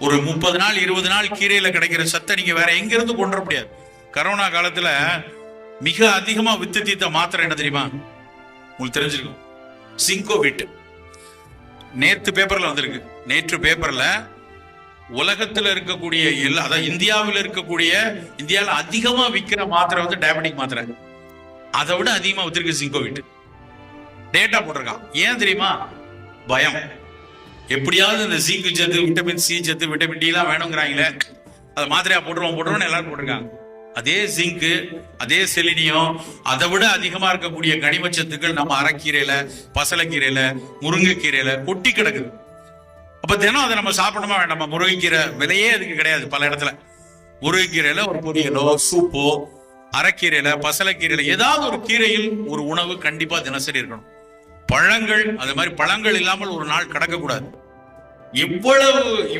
ஒரு முப்பது நாள் இருபது நாள் கீரையில கிடைக்கிற சத்தை நீங்க வேற எங்க இருந்து கொண்டு வர முடியாது. கரோனா காலத்துல மிக அதிகமா வித்து தீர்த்த மாத்திரை என்ன தெரியுமா? உங்களுக்கு தெரிஞ்சிருக்கும். சிங்கோ வீட்டு பேப்பர்ல வந்திருக்கு. நேற்று பேப்பர்ல உலகத்துல இருக்கக்கூடிய எல்லா அதாவது இந்தியாவில் இருக்கக்கூடிய இந்தியாவில் அதிகமா விற்கிற மாத்திரை வந்து டயபெட்டிக் மாத்திரை. அதை விட அதிகமா வித்திருக்கு சிங்கோ வீட்டு டேட்டா போட்டிருக்கான். ஏன் தெரியுமா? பயம். எப்படியாவது இந்த ஜிங்க் சத்து விட்டமின் சி சத்து விட்டமின் டி எல்லாம் வேணுங்கிறாங்களே அதை மாத்திரையா போட்டுருவோம் போட்டுருவோம் எல்லாரும் போட்டிருக்காங்க. அதே ஜிங்க் அதே செலினியம் அதை விட அதிகமா இருக்கக்கூடிய கனிமச்சத்துக்கள் நம்ம அரைக்கீரையில பசலைக்கீரையில முருங்கைக்கீரையில கொட்டி கிடக்குது. அப்ப தினம் அதை நம்ம சாப்பிடணுமா வேண்டாமா? முருங்கைக்கீரை விலையே அதுக்கு கிடையாது பல இடத்துல. முருங்கைக்கீரையில ஒரு பொரியலோ சூப்போ அரைக்கீரையில பசலைக்கீரையில ஏதாவது ஒரு கீரையில் ஒரு உணவு கண்டிப்பா தினசரி இருக்கணும். பழங்கள் அது மாதிரி பழங்கள் இல்லாமல் ஒரு நாள் கிடக்கக்கூடாது. இவ்வளவு